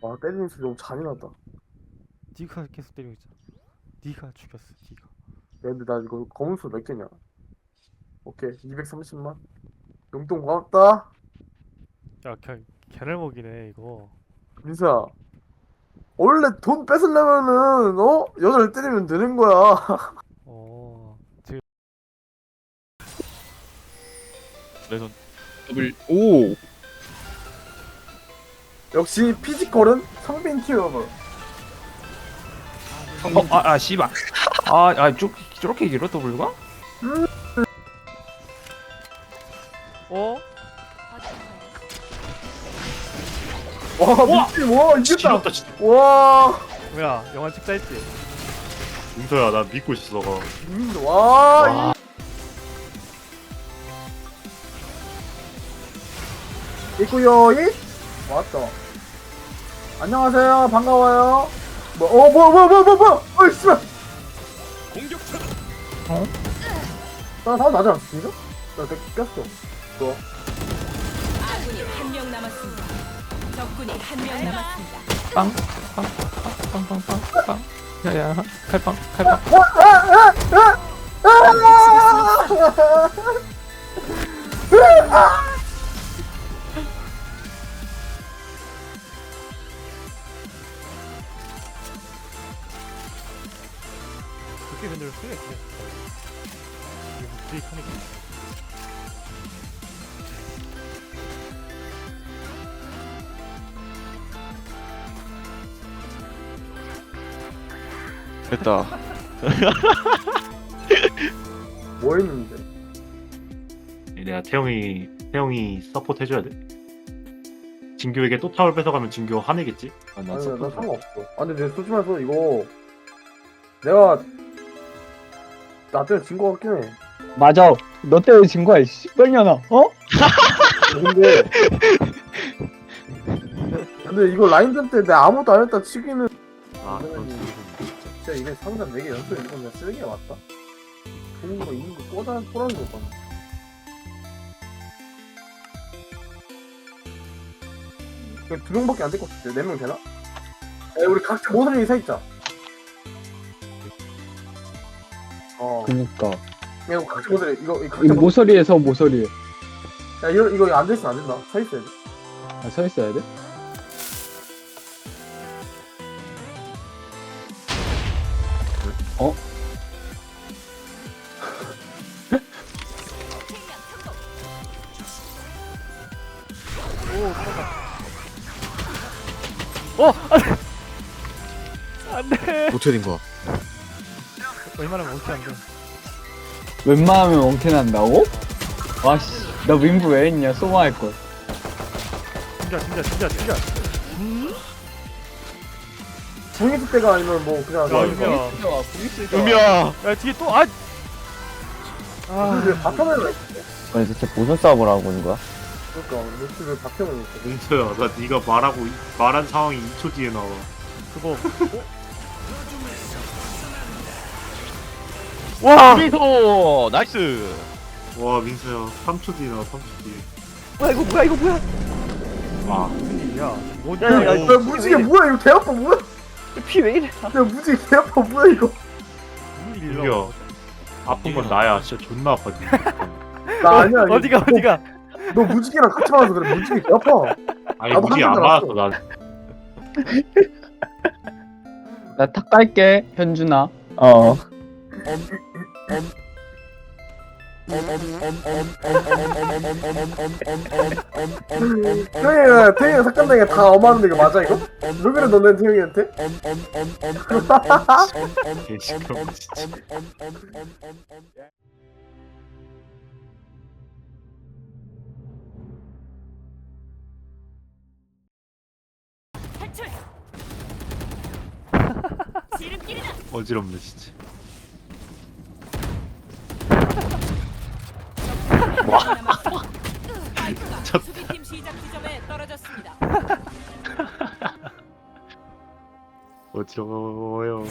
와 때리는 소리 너무 잔인하다. 네가 계속 때리고 있잖아. 네가 죽였어. 네가. 야, 근데 나 이거 검은 소 몇 개냐? 오케이 230만. 용돈 고맙다. 야, 개, 개를 먹이네 이거. 민수야. 원래 돈 뺏으려면은 어 여자를 때리면 되는 거야. 어. 지금 레전 더블 오 역시 피지컬은 성빈 키워버. 어, 아, 아, 씨발. 아, 아, 쭉, 저렇게 길어, 더블가? 어? 와 미친 와 이겼다. 지렸다 진짜 와. 뭐야? 영화 찍자 했지. 민서야 나 믿고 있어 너가 음, 와. 이... 있고요 이. 왔다. 안녕하세요 반가워요. 뭐, 어 뭐야 뭐야 뭐야 뭐야 뭐야. 어이 씨발. 공격차 나 다음 나지 않습니까? 나 뺏- 꼈어. 좋아. 아군이 한 명 남았습니다. 적군이 한 명 남았습니다. 빵, 빵, 빵, 빵, 빵, 빵. 야, 야, 칼빵, 칼빵. 그 흔들어 쓰네 그냥. 이게 묵직이 하니까. 됐다. 뭐 했는데? 내가 태영이 태영이 서포트 해줘야 돼 진규에게 또 타월 뺏어가면 진규 화내겠지? 아, 난 아니 나 서포트 상관없어. 아 근데 솔직히 말해서 이거 내가 나 때문에 진거 같긴 해. 맞아. 너 때문에 진 거야, 이 씨발년아. 어? 근데 근데 이거 라인전 때 내가 아무것도 안 했다 치기는 아 그건 진짜 진짜 이게 상단 4개 연속 이건 그냥 쓰레기가 맞다. 좋은 거 있는 거 꽂아 꼬라는 거 봐. 그두 명밖에 안 될 것 같은데 네 명 되나? 야 우리 각자 모서리 서 있자. 어. 그니까. 야 이거 각자 모서리 이거 이거 각자 이 모서리. 모서리에서 모서리에. 야 이거 이거 앉아 있으면 안 된다. 서 있어야 돼. 아, 서 있어야 돼? 어? 어, 안돼. 안돼. 어떻게 된 거야? 안 돼. 웬만하면 원캐 난다고? 와씨, 나 윈부 왜 했냐? 소마 할걸. 진짜 진짜 진짜 진짜. 중있을 때가 아니면 뭐 그냥 야, 너 유미야. 음이야. 야 뒤에 또 아. 아. 왜 바텀을 아니 대체 무슨 싸움을 하고 있는 거야? 그러니까 노트 왜 바텀을 있어? 민서야 나 네가 말하고 이- 말한 상황이 2초 뒤에 나와 그거. 어? 와. 미소 나이스. 와 민서야 3초 뒤에 나와 3초 뒤에 뭐야 이거 뭐야 이거 뭐야? 아 야. 뭐 야, 야, 야, 무지개 뭐야 이거 개 아파 뭐야? 피 왜 이래? 야 무지개 개 아파 뭐야 이거? 민규야 아픈 건 나야 진짜 존나 아파 진짜. 나 아니야. 이거. 어디가 어디가? 너 무지개랑 같이 맞아서 그래 무지개 개 아파. 아니 나도 무지 한안줄 맞았어 알았어. 난 나 탁 갈게, 현준아. 어. 태영이가 태영이가 삭간당에 다 엄하는데 이거 맞아 이거? 왜 그래 너네 태영이한테? 어지럽네 진짜 수비팀 시작 지점에 떨어졌습니다. 어지러워요